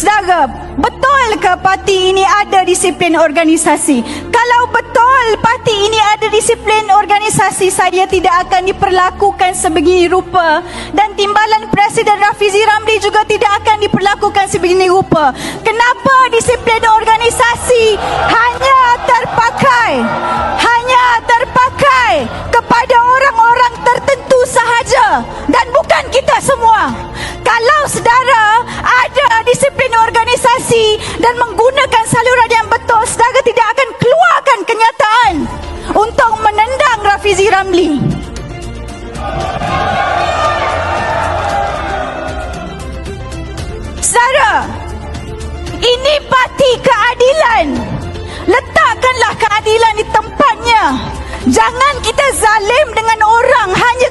Saudara, betul ke parti ini ada disiplin organisasi? Kalau betul parti ini ada disiplin organisasi, saya tidak akan diperlakukan sebegini rupa dan timbalan Presiden Rafizi Ramli juga tidak akan diperlakukan sebegini rupa. Kenapa disiplin organisasi hanya terpakai hanya terpakai kepada orang-orang tertentu sahaja dan bukan kita semua. Kalau saudara organisasi dan menggunakan saluran yang betul, saudara tidak akan keluarkan kenyataan untuk menendang Rafizi Ramli. Saudara, ini parti keadilan. Letakkanlah keadilan di tempatnya. Jangan kita zalim dengan orang hanya